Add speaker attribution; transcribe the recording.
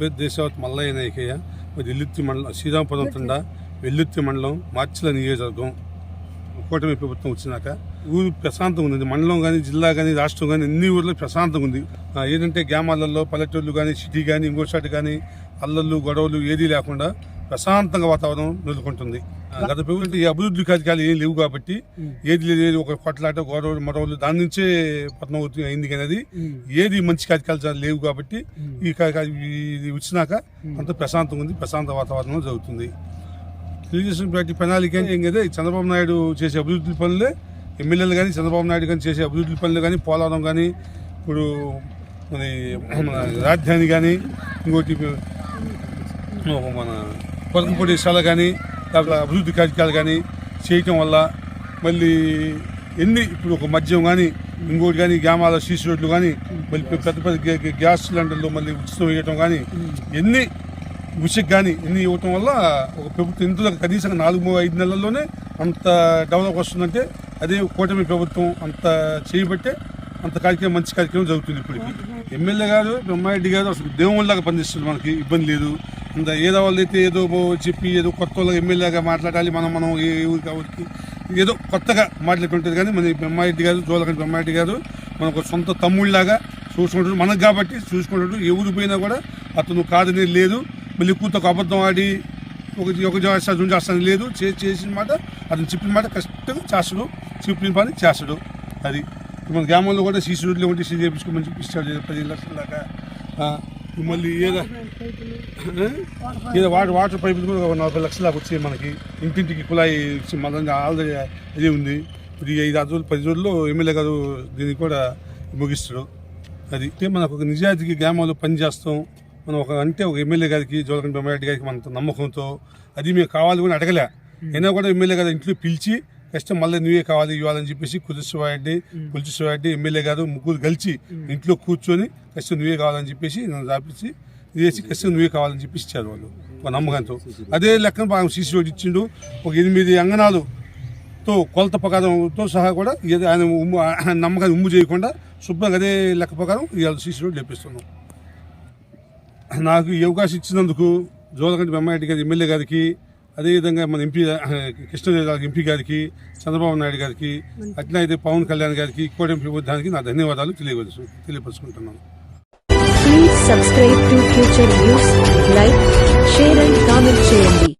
Speaker 1: పేరు దేశావత్ మల్లయ్య నాయకయ్య మరి మండలం శ్రీరామపురం తండ వెల్లుత్తి మండలం మార్చిల నియోజకవర్గం. కూటమి ప్రభుత్వం వచ్చినాక ఊరు ప్రశాంతంగా ఉంది. మండలం కానీ జిల్లా కానీ రాష్ట్రం కానీ అన్ని ఊర్లు ప్రశాంతంగా ఉంది. ఏంటంటే గ్రామాలలో పల్లెటూళ్ళు కానీ సిటీ కానీ ఇంకోసాటి కానీ అల్లర్లు గొడవలు ఏదీ లేకుండా ప్రశాంతంగా వాతావరణం నెలకొంటుంది. గత ప్రభుత్వం ఈ అభివృద్ధి కార్యక్రమాలు ఏం లేవు కాబట్టి ఏది లేదు ఒక కొట్లాట గొడవలు మరవలు దాని నుంచే పతనం అవుతుంది అయింది కానీ అది ఏది మంచి కార్యక్రమాలు లేవు కాబట్టి ఈ ఇది వచ్చినాక అంత ప్రశాంతంగా ఉంది ప్రశాంత వాతావరణం జరుగుతుంది. తెలుగుదేశం పార్టీ ప్రణాళిక అంటే ఏం కదా ఈ చంద్రబాబు నాయుడు చేసే అభివృద్ధి పనులే. ఎమ్మెల్యేలు కానీ చంద్రబాబు నాయుడు కానీ చేసే అభివృద్ధి పనులు కానీ పోలవరం కానీ ఇప్పుడు మరి మన రాజధాని కానీ ఇంకోటి మన పొరకంపొడి శాల కానీ అభివృద్ధి కార్యక్రమాలు కానీ చేయటం వల్ల మళ్ళీ ఎన్ని ఇప్పుడు ఒక మద్యం కానీ ఇంకోటి కానీ గ్రామాల సీసీ రోడ్లు కానీ మళ్ళీ పెద్ద పెద్ద గ్యా- గ్యాస్ సిలిండర్లు మళ్ళీ ఉచితం వేయటం కానీ ఎన్ని ఉచికి కానీ ఎన్ని ఇవ్వటం వల్ల ఒక ప్రభుత్వం ఇందులో కనీసం నాలుగు మూడు ఐదు నెలల్లోనే అంత డెవలప్ వస్తుందంటే అదే కూటమి ప్రభుత్వం అంత చేయబట్టే అంత కార్యక్రమం మంచి కార్యక్రమం జరుగుతుంది ఇప్పటికి. ఎమ్మెల్యే గారు బ్రహ్మారెడ్డి గారు అసలు దేవుళ్ళగా పనిచేస్తుంది మనకి ఇబ్బంది లేదు. ఇంత ఏదో వాళ్ళైతే ఏదో చెప్పి ఏదో కొత్త వాళ్ళకి ఎమ్మెల్యేగా మాట్లాడాలి మనం మనం ఏ ఊరికి ఊరికి ఏదో కొత్తగా మాట్లాడుతుంటుంది కానీ మన బ్రహ్మారెడ్డి గారు జోలకంటి బ్రహ్మారెడ్డి గారు మనకు సొంత తమ్ముళ్ళలాగా చూసుకుంటాడు మనకు కాబట్టి చూసుకుంటాడు ఎవరు పోయినా కూడా అతను కాదని లేదు. మళ్ళీ కూతకు అబద్ధం ఆడి ఒక ఒక చేస్తాడు రెండు చేస్తాను లేదు. చే- చేసిన మాట అతను చెప్పిన మాట కష్టంగా చేస్తాడు. చెప్పిన పని చేస్తాడు. అది మన గ్రామంలో కూడా సీసీ రోడ్లు ఉంటే సీసీ చేయించుకోమని చెప్పి ఇస్తాడు. పదిహేను లక్షల దాకా మళ్ళీ ఏదో ఏదో వాటర్ వాటర్ పైపులు కూడా ఒక నలభై లక్షల దాకా వచ్చాయి మనకి. ఇంటింటికి కుళాయి మళ్ళీ మన ఆల్రెడీ అదే ఉంది. ఇది ఐదు ఆరు రోజులు పది రోజుల్లో ఎమ్మెల్యే గారు దీనికి కూడా ముగిస్తారు. అది మనకు ఒక నిజాయితీకి గ్రామంలో పనిచేస్తాం మనం ఒక అంటే ఒక ఎమ్మెల్యే గారికి జోలకండి బొమ్మారెడ్డి గారికి మనతో నమ్మకంతో అది మేము కావాలి కూడా అడగలే. అయినా కూడా ఎమ్మెల్యే గారు ఇంట్లో పిలిచి కష్టం మళ్ళీ నువ్వే కావాలి ఇవ్వాలని చెప్పేసి కులశివారెడ్డి కులశివారెడ్డి ఎమ్మెల్యే గారు ముగ్గురు కలిసి ఇంట్లో కూర్చొని కష్టం నువ్వే కావాలని చెప్పేసి నన్ను రాపించి చేసి కష్టం నువ్వే కావాలని చెప్పి ఇచ్చారు వాళ్ళు ఒక నమ్మకంతో. అదే లెక్కన బాగా సీసీ రోడ్ ఇచ్చిండు. ఒక ఎనిమిది అంగనాలు తో కొలత ప్రకారంతో సహా కూడా ఆయన ఉమ్ము ఆయన నమ్మకాన్ని ఉమ్ము చేయకుండా శుభ్రంగా అదే లెక్క ప్రకారం ఇవాళ సీసీ రోడ్ లేపిస్తున్నాం. నాకు ఈ అవకాశం ఇచ్చినందుకు జోలకంటి బొమ్మారెడ్డి గారి ఎమ్మెల్యే గారికి అదేవిధంగా మన ఎంపీ కృష్ణదేవి గారికి ఎంపీ గారికి చంద్రబాబు నాయుడు గారికి అట్లా అయితే పవన్ కళ్యాణ్ గారికి కోటమి ప్రభుత్వానికి నా ధన్యవాదాలు తెలియవచ్చు తెలియపరుచుకుంటున్నాను.
Speaker 2: Subscribe to Future News, like, share and comment చేయండి.